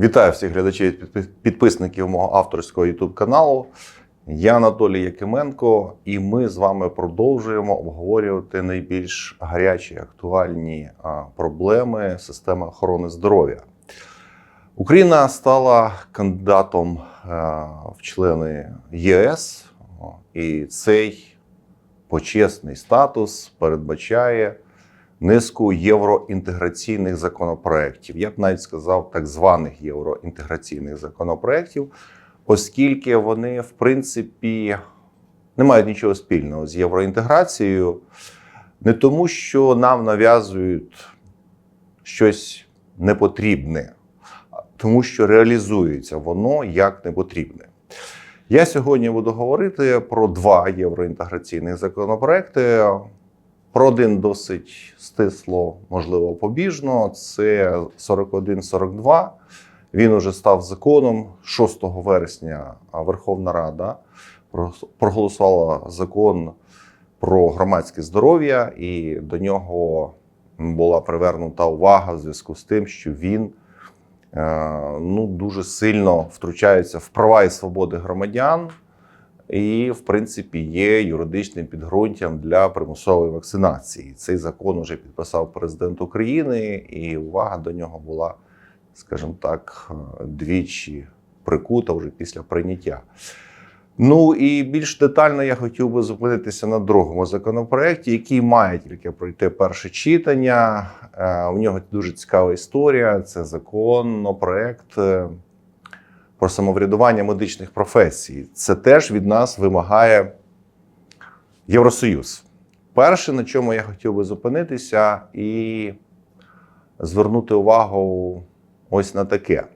Вітаю всіх глядачів і підписників мого авторського YouTube каналу. Я Анатолій Якименко, і ми з вами продовжуємо обговорювати найбільш гарячі актуальні проблеми системи охорони здоров'я. Україна стала кандидатом в члени ЄС, і цей почесний статус передбачає низку євроінтеграційних законопроєктів. Я б навіть сказав так званих євроінтеграційних законопроєктів, оскільки вони, в принципі, не мають нічого спільного з євроінтеграцією, не тому, що нам нав'язують щось непотрібне, а тому що реалізується воно як непотрібне. Я сьогодні буду говорити про два євроінтеграційних законопроекти. Про один досить стисло, можливо, побіжно. Це 4142. Він уже став законом 6 вересня. Верховна Рада проголосувала закон про громадське здоров'я, і до нього була привернута увага в зв'язку з тим, що він е, ну, дуже сильно втручається в права і свободи громадян і, в принципі, є юридичним підґрунтям для примусової вакцинації. Цей закон вже підписав президент України, і увага до нього була, скажімо так, двічі прикута вже після прийняття. Ну і більш детально я хотів би зупинитися на другому законопроекті, який має тільки пройти перше читання. Е, У нього дуже цікава історія. Це законопроект е, про самоврядування медичних професій. Це теж від нас вимагає Євросоюз. Перше, на чому я хотів би зупинитися і звернути увагу ось на таке.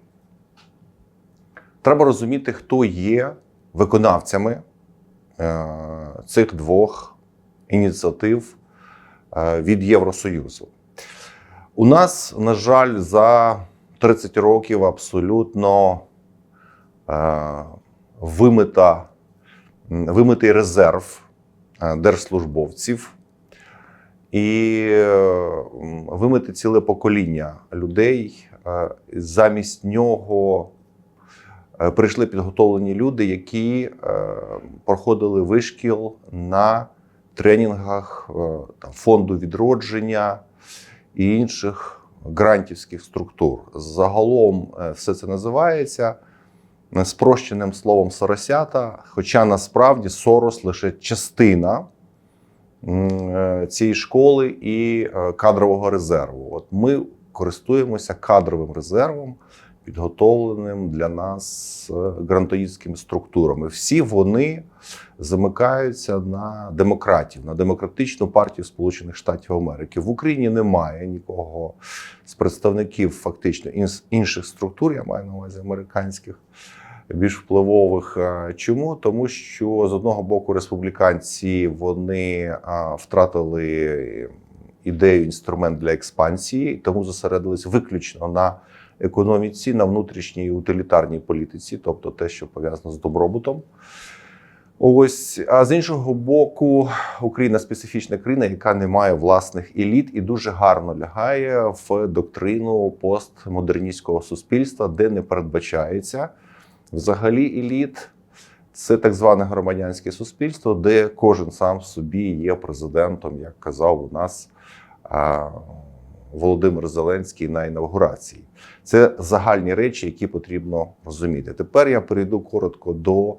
Треба розуміти, хто є виконавцями е, цих двох ініціатив е, від Євросоюзу. У нас, на жаль, за 30 років абсолютно вимита, вимитий резерв е, держслужбовців і е, вимити ціле покоління людей. Е, Замість нього е, прийшли підготовлені люди, які е, проходили вишкіл на тренінгах е, фонду відродження і інших грантівських структур. Загалом е, все це називається е, спрощеним словом соросята, хоча насправді сорос лише частина е, цієї школи і е, кадрового резерву. От ми користуємося кадровим резервом, підготовленим для нас е, грантоїдськими структурами. Всі вони замикаються на демократів, на демократичну партію Сполучених Штатів Америки. В Україні немає нікого з представників фактично інших структур, я маю на увазі американських. Більш впливових. Е, Чому? Тому що з одного боку республіканці вони втратили ідею, інструмент для експансії, тому зосередились виключно на економіці, на внутрішній утилітарній політиці, тобто те, що пов'язано з добробутом. Ось, а з іншого боку, Україна специфічна країна, яка не має власних еліт і дуже гарно лягає в доктрину постмодерністського суспільства, де не передбачається взагалі еліт. Це так зване громадянське суспільство, де кожен сам собі є президентом, як казав у нас Володимир Зеленський на інавгурації. Це загальні речі, які потрібно розуміти. Тепер я перейду коротко до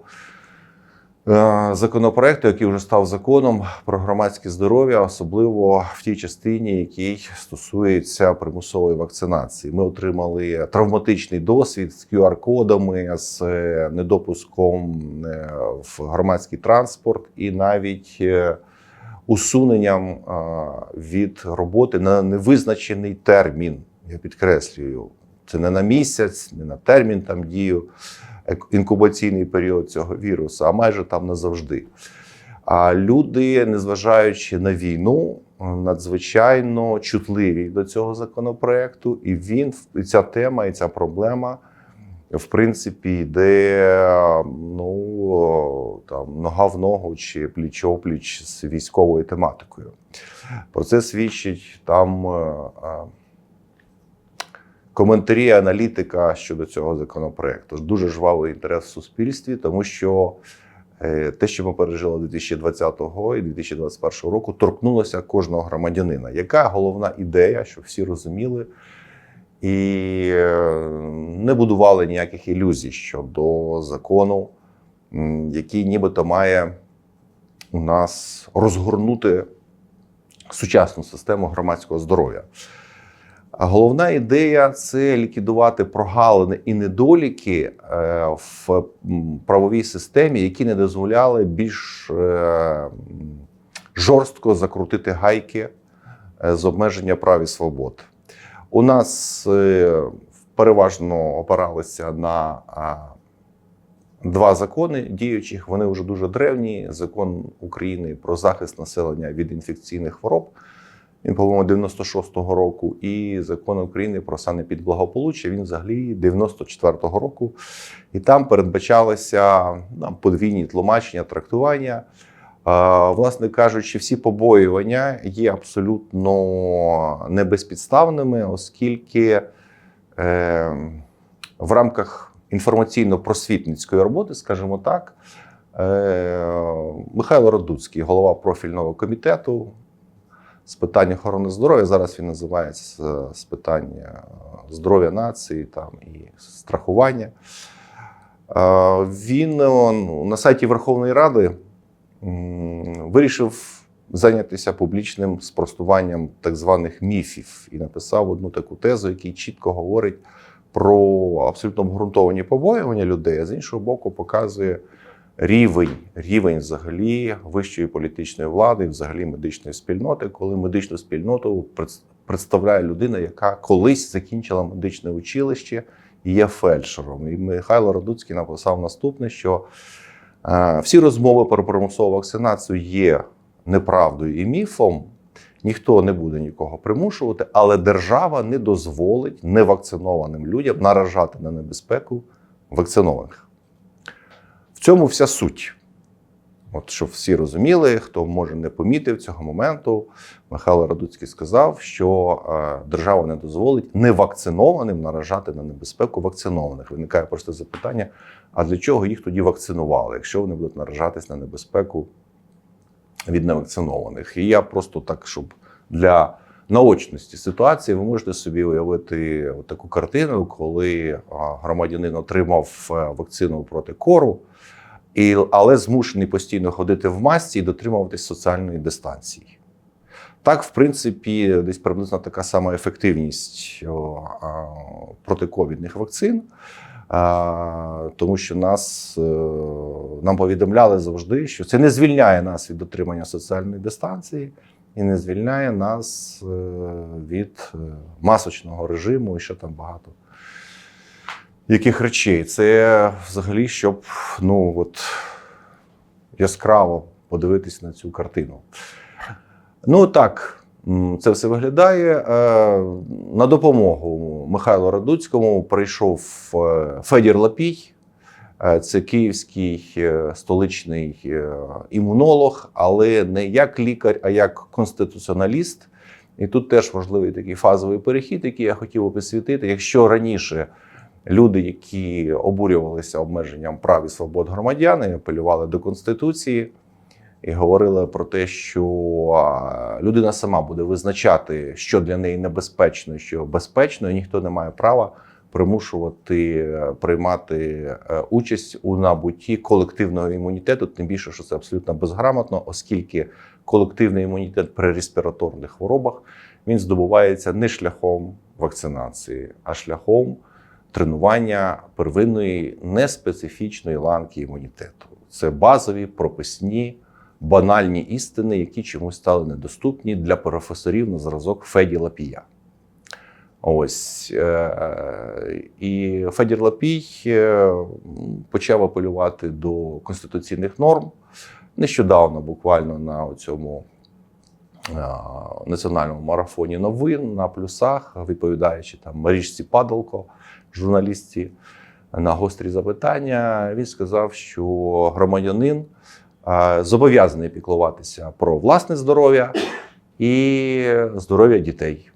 законопроекту, який вже став законом про громадське здоров'я, особливо в тій частині, який стосується примусової вакцинації. Ми отримали травматичний досвід з QR-кодами, з е, недопуском е, в громадський транспорт і навіть е, усуненням е, від роботи на невизначений термін. Я підкреслюю, це не на місяць, не на термін там дію інкубаційний період цього вірусу, а майже там назавжди. А люди, незважаючи на війну, надзвичайно чутливі до цього законопроекту, і він і ця тема, і ця проблема. В принципі, йде ну там нога в ногу чи пліч опліч з військовою тематикою. Про це свідчить там е, е, коментарі аналітика щодо цього законопроекту. Дуже жвавий інтерес в суспільстві, тому що е, те, що ми пережили 2020 і 2021 року, торкнулося кожного громадянина. Яка головна ідея, щоб всі розуміли? І е, не будували ніяких ілюзій щодо закону, який нібито має у нас розгорнути сучасну систему громадського здоров'я. Головна ідея це ліквідувати прогалини і недоліки е, в правовій системі, які не дозволяли більш е, жорстко закрутити гайки е, з обмеження прав і свобод. У нас переважно опиралися на два закони діючих. Вони вже дуже древні. Закон України про захист населення від інфекційних хвороб. Він, по-моєму, 96-го року, і закон України про санепідблагополуччя, він взагалі 94-го року. І там передбачалися там, подвійні тлумачення, трактування. Власне кажучи, всі побоювання є абсолютно небезпідставними, оскільки е, в рамках інформаційно-просвітницької роботи, скажімо так, е, Михайло Радуцький, голова профільного комітету з питань охорони здоров'я, зараз він називається з- з питань е, здоров'я нації там, і страхування. Е, Він е, ну, на сайті Верховної Ради вирішив зайнятися публічним спростуванням так званих міфів і написав одну таку тезу, який чітко говорить про абсолютно обґрунтовані побоювання людей, а з іншого боку, показує рівень, рівень взагалі вищої політичної влади, взагалі медичної спільноти, коли медичну спільноту представляє людина, яка колись закінчила медичне училище і є фельдшером. І Михайло Радуцький написав наступне: що е, всі розмови про примусову вакцинацію є неправдою і міфом. Ніхто не буде нікого примушувати, але держава не дозволить невакцинованим людям наражати на небезпеку вакцинованих. В цьому вся суть. От щоб всі розуміли, хто може не помітив цього моменту, Михайло Радуцький сказав, що е, держава не дозволить невакцинованим наражати на небезпеку вакцинованих. Виникає просто запитання: а для чого їх тоді вакцинували, якщо вони будуть наражатись на небезпеку від невакцинованих? І я просто так, щоб для наочності ситуації, ви можете собі уявити таку картину, коли громадянин отримав е, вакцину проти кору. Але змушений постійно ходити в масці і дотримуватись соціальної дистанції. Так, в принципі, десь приблизно така сама ефективність протиковідних вакцин, тому що нас, е, нам повідомляли завжди, що це не звільняє нас від дотримання соціальної дистанції і не звільняє нас е, від е, масочного режиму і ще там багато яких речей. Це взагалі, щоб ну от яскраво подивитись на цю картину. Ну так, це все виглядає. Е, На допомогу Михайлу Радуцькому прийшов Федір Лапій. Е, Це київський е, столичний е, імунолог, але не як лікар, а як конституціоналіст. І тут теж важливий такий фазовий перехід, який я хотів би підсвітити. Якщо раніше люди, які обурювалися обмеженням прав і свобод громадян, апелювали до Конституції і говорили про те, що людина сама буде визначати, що для неї небезпечно, що безпечно, і ніхто не має права примушувати е, приймати е, участь у набутті колективного імунітету, тим більше, що це абсолютно безграмотно, оскільки колективний імунітет при респіраторних хворобах він здобувається не шляхом вакцинації, а шляхом тренування первинної неспецифічної ланки імунітету. Це базові прописні. Банальні істини, які чомусь стали недоступні для професорів на зразок Феді Лапія. Ось е, і Федір Лапій е, почав апелювати до конституційних норм нещодавно, буквально на цьому національному марафоні новин на плюсах, відповідаючи там Марічці Падалко, журналістці на гострі запитання, він сказав, що громадянин е, зобов'язаний піклуватися про власне здоров'я і здоров'я дітей.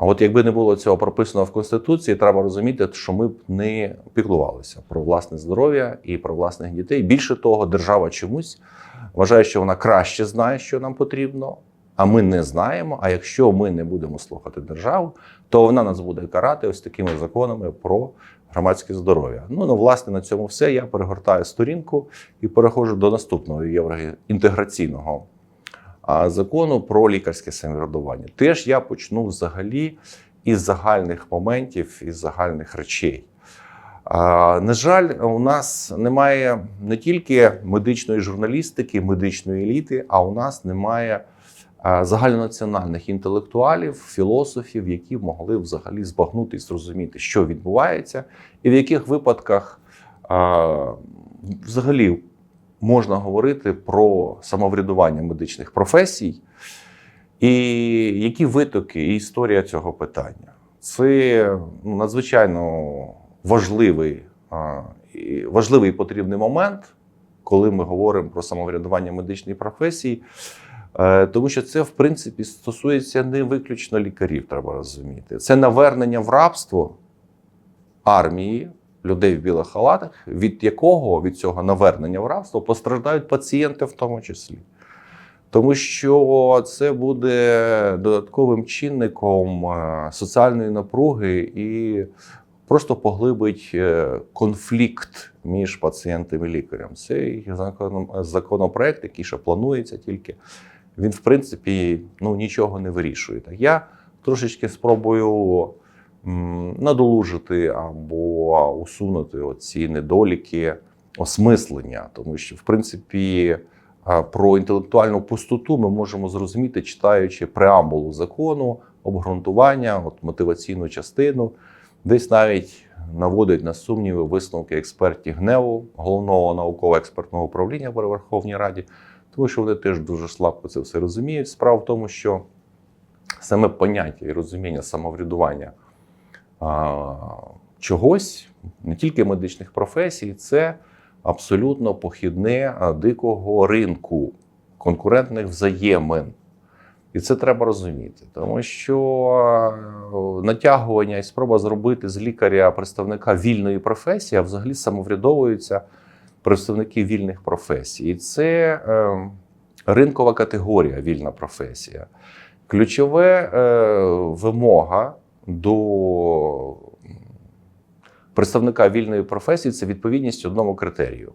А от якби не було цього прописано в Конституції, треба розуміти, що ми б не піклувалися про власне здоров'я і про власних дітей. Більше того, держава чомусь вважає, що вона краще знає, що нам потрібно, а ми не знаємо. А якщо ми не будемо слухати державу, то вона нас буде карати ось такими законами про громадське здоров'я. Ну, ну власне на цьому все. Я перегортаю сторінку і переходжу до наступного євроінтеграційного закону про лікарське самоврядування. Теж я почну взагалі із загальних моментів, із загальних речей. На жаль, у нас немає не тільки медичної журналістики, медичної еліти, а у нас немає загальнонаціональних інтелектуалів, філософів, які могли взагалі збагнути і зрозуміти, що відбувається, і в яких випадках взагалі можна говорити про самоврядування медичних професій, і які витоки і історія цього питання. Це ну, надзвичайно важливий, важливий і потрібний момент, коли ми говоримо про самоврядування медичної професії. Е, Тому що це, в принципі, стосується не виключно лікарів, треба розуміти. Це навернення в рабство армії людей в білих халатах, від якого від цього навернення в рабство постраждають пацієнти, в тому числі. Тому що це буде додатковим чинником е, соціальної напруги і просто поглибить е, конфлікт між пацієнтом і лікарем. Цей законопроект, який ще планується тільки, він, в принципі, ну, нічого не вирішує. Я трошечки спробую надолужити або усунути оці недоліки осмислення, тому що, в принципі, про інтелектуальну пустоту ми можемо зрозуміти, читаючи преамбулу закону, обґрунтування, от мотиваційну частину, десь навіть наводить на сумніви висновки експертів ГНЕУ, головного науково-експертного управління при Верховній Раді, тому що вони теж дуже слабко це все розуміють. Справа в тому, що саме поняття і розуміння самоврядування чогось, не тільки медичних професій, це абсолютно похідне дикого ринку конкурентних взаємин. І це треба розуміти, тому що е, натягування і спроба зробити з лікаря представника вільної професії, а взагалі самоврядовуються представники вільних професій. І це е, ринкова категорія вільна професія. Ключове е, вимога до представника вільної професії це відповідність одному критерію: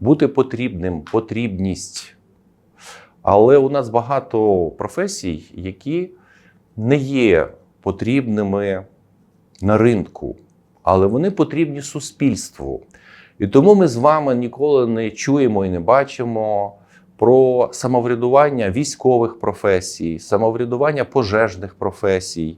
бути потрібним, потрібність. Але у нас багато професій, які не є потрібними на ринку, але вони потрібні суспільству. І тому ми з вами ніколи не чуємо і не бачимо про самоврядування військових професій, самоврядування пожежних професій.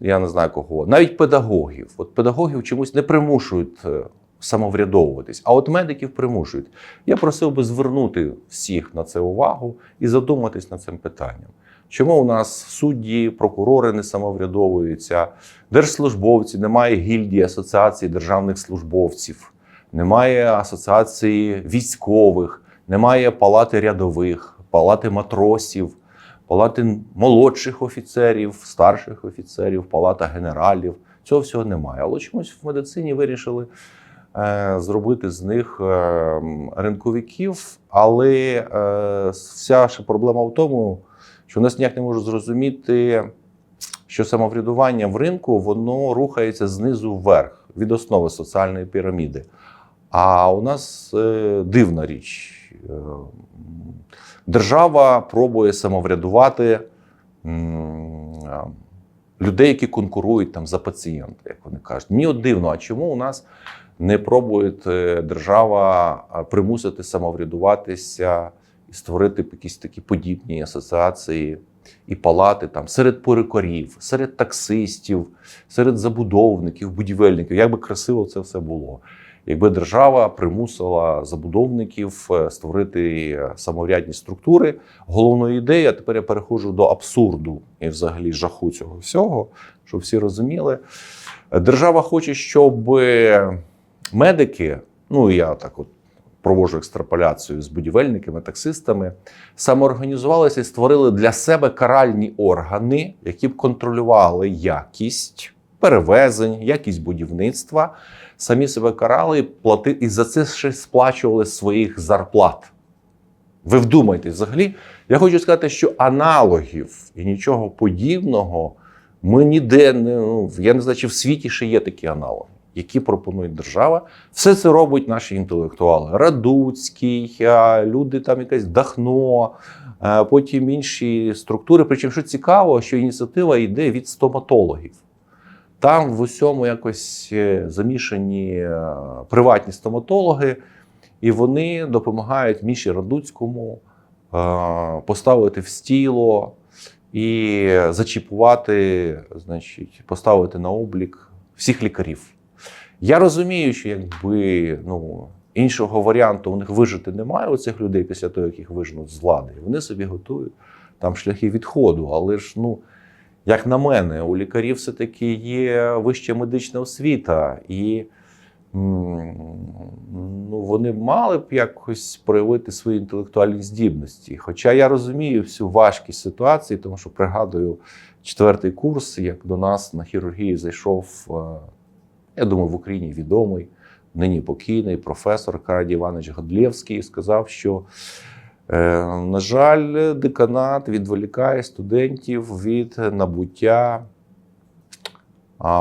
Я не знаю кого, навіть педагогів. От педагогів чомусь не примушують е, самоврядовуватись, а от медиків примушують. Я просив би звернути всіх на це увагу і задуматись над цим питанням. Чому у нас судді, прокурори не самоврядовуються, держслужбовці, немає гільдії асоціації державних службовців, немає асоціації військових, немає палати рядових, палати матросів, палати молодших офіцерів, старших офіцерів, палата генералів. Цього всього немає. Але чомусь в медицині вирішили е, зробити з них е, ринковиків. Але е, вся ще проблема в тому, що нас ніяк не можуть зрозуміти, що самоврядування в ринку воно рухається знизу вверх від основи соціальної піраміди. А у нас е, дивна річ. Е, Держава пробує самоврядувати людей, які конкурують там за пацієнта, як вони кажуть. Мені от дивно, а чому у нас не пробує держава примусити самоврядуватися і створити якісь такі подібні асоціації і палати там серед перукарів, серед таксистів, серед забудовників, будівельників. Як би красиво це все було. Якби держава примусила забудовників е, створити е, самоврядні структури, головною ідеєю, тепер я переходжу до абсурду і взагалі жаху цього всього, щоб всі розуміли. Держава хоче, щоб медики, ну я так от проводжу екстраполяцію з будівельниками, таксистами, самоорганізувалися і створили для себе каральні органи, які б контролювали якість перевезень, якість будівництва, самі себе карали плати, і за це ще сплачували своїх зарплат. Ви вдумайтесь, взагалі, я хочу сказати, що аналогів і нічого подібного ми ніде не ну, я не знаю, чи в світі ще є такі аналоги, які пропонує держава. Все це робить наші інтелектуали. Радуцький, люди там якесь Дахно, потім інші структури. Причому що цікаво, що ініціатива йде від стоматологів. Там в усьому якось е, замішані е, приватні стоматологи, і вони допомагають Міші Радуцькому е, поставити в стіло і зачіпувати, значить, поставити на облік всіх лікарів. Я розумію, що якби ну, іншого варіанту у них вижити немає у цих людей після того, як їх виженуть з влади. Вони собі готують там шляхи відходу. Але ж, ну, як на мене, у лікарів все-таки є вища медична освіта, і ну, вони мали б якось проявити свої інтелектуальні здібності. Хоча я розумію всю важкість ситуації, тому що пригадую четвертий курс, як до нас на хірургії зайшов, е, я думаю, в Україні відомий, нині покійний професор Карадій Іванович Годлєвський, сказав, що. Е, На жаль, деканат відволікає студентів від набуття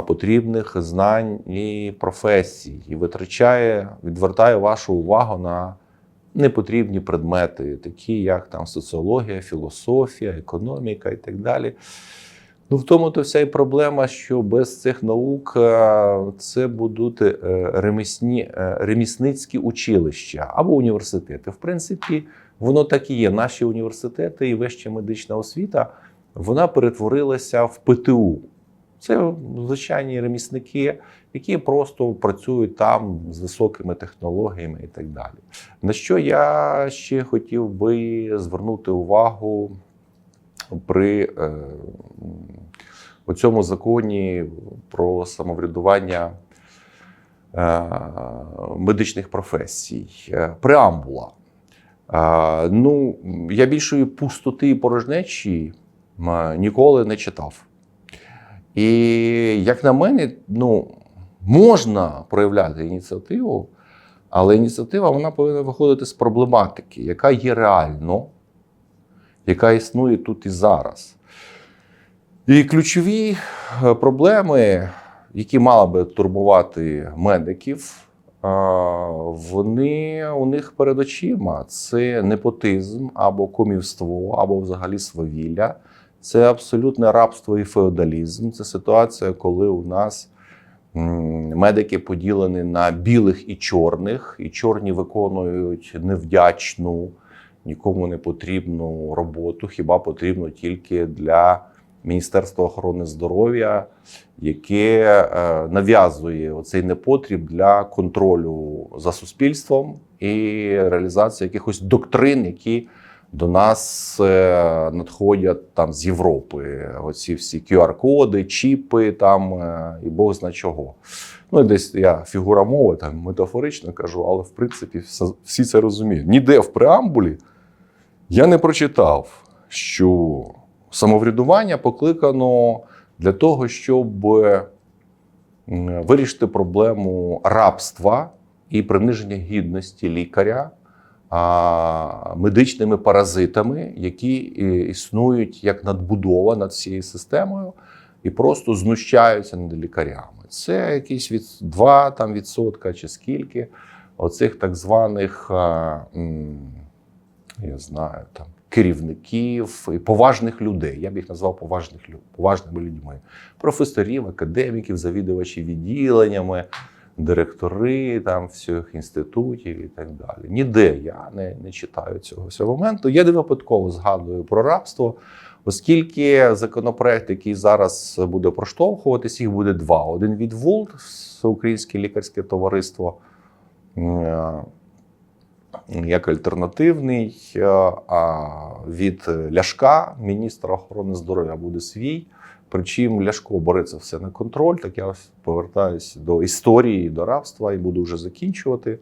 потрібних знань і професій, і витрачає, відвертає вашу увагу на непотрібні предмети, такі як там соціологія, філософія, економіка і так далі. Ну, в тому то вся і проблема, що без цих наук е, це будуть е, ремісні, ремісницькі училища або університети. В принципі, воно так і є. Наші університети і вища медична освіта вона перетворилася в ПТУ. Це звичайні ремісники, які просто працюють там з високими технологіями і так далі. На що я ще хотів би звернути увагу при е, у цьому законі про самоврядування е, медичних професій. Е, Преамбула. Е, ну, я більшої пустоти і порожнечі ніколи не читав. І як на мене, ну, можна проявляти ініціативу, але ініціатива вона повинна виходити з проблематики, яка є реально, яка існує тут і зараз. І ключові е, проблеми, які мали би турбувати медиків, а, вони у них перед очима. Це непотизм або комівство, або взагалі свавілля. Це абсолютне рабство і феодалізм. Це ситуація, коли у нас медики поділені на білих і чорних, і чорні виконують невдячну, нікому не потрібну роботу, хіба потрібно тільки для Міністерства охорони здоров'я, яке е, нав'язує оцей непотріб для контролю за суспільством і реалізації якихось доктрин, які до нас е, надходять там з Європи. Оці всі QR-коди, чіпи там е, і Бог зна чого. Ну, і десь я фігура мови там метафорично кажу, але в принципі всі це розуміють. Ніде в преамбулі я не прочитав, що самоврядування покликано для того, щоб вирішити проблему рабства і приниження гідності лікаря медичними паразитами, які е, існують як надбудова над цією системою, і просто знущаються над лікарями. Це якісь від 2 там, відсотка чи скільки оцих так званих, я знаю, там. Керівників і поважних людей, я б їх назвав поважних поважними людьми, професорів, академіків, завідувачів відділеннями, директори там всіх інститутів і так далі. Ніде я не, не читаю цього всього моменту. Я не випадково згадую про рабство, оскільки законопроект, який зараз буде проштовхуватись, їх буде два: один від ВУЛТ, Українське лікарське товариство. Як альтернативний, е, а від Ляшка, міністра охорони здоров'я, буде свій. Причому Ляшко бере це все на контроль. Так я ось повертаюся до історії, до рабства і буду вже закінчувати.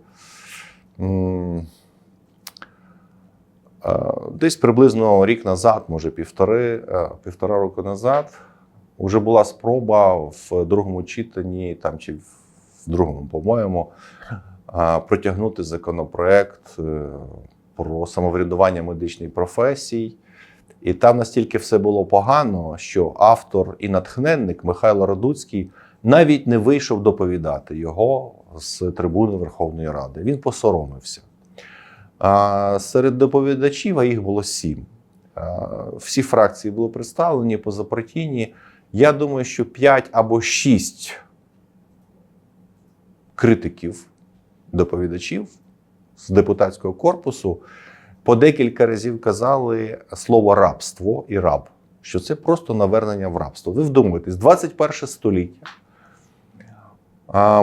е, десь приблизно рік назад, може півтори, е, півтора року назад, вже була спроба в другому читанні, там чи в другому, по-моєму, протягнути законопроект е, про самоврядування медичних професій. І там настільки все було погано, що автор і натхненник Михайло Радуцький навіть не вийшов доповідати його з трибуни Верховної Ради. Він посоромився. А серед доповідачів, а їх було сім. Всі фракції були представлені позапартійні. Я думаю, що п'ять або шість критиків, доповідачів з депутатського корпусу по декілька разів казали слово рабство і раб, що це просто навернення в рабство. Ви вдумайтесь, 21 століття.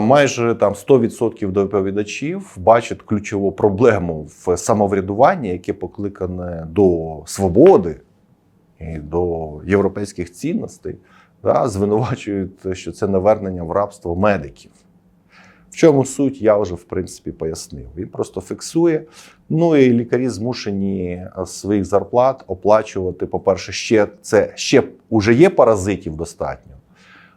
Майже там 100% доповідачів бачать ключову проблему в самоврядуванні, яке покликане до свободи і до європейських цінностей, да, звинувачують, що це навернення в рабство медиків. В чому суть, я вже в принципі пояснив. Він просто фіксує. Ну і лікарі змушені своїх зарплат оплачувати. По-перше, ще це ще уже є паразитів достатньо.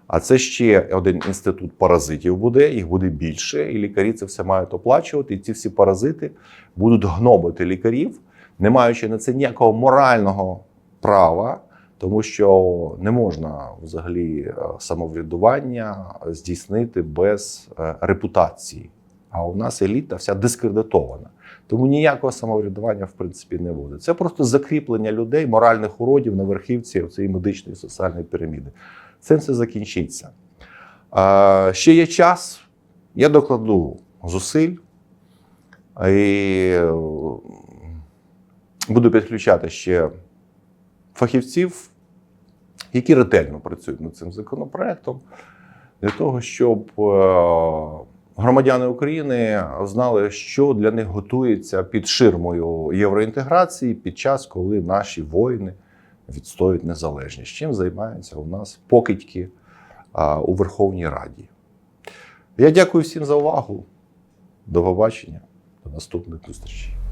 А це ще один інститут паразитів буде, їх буде більше, і лікарі це все мають оплачувати. І ці всі паразити будуть гнобити лікарів, не маючи на це ніякого морального права, тому що не можна взагалі е, самоврядування здійснити без е, репутації. А у нас еліта вся дискредитована. Тому ніякого самоврядування в принципі не буде. Це просто закріплення людей, моральних уродів на верхівці цієї медичної соціальної піраміди. Цим все закінчиться. А, ще є час, я докладу зусиль і е, буду підключати ще фахівців, які ретельно працюють над цим законопроектом, для того, щоб е, громадяни України знали, що для них готується під ширмою євроінтеграції під час, коли наші воїни відстоюють незалежність. Чим займаються у нас покидьки у Верховній Раді. Я дякую всім за увагу. До побачення, до наступних зустрічей.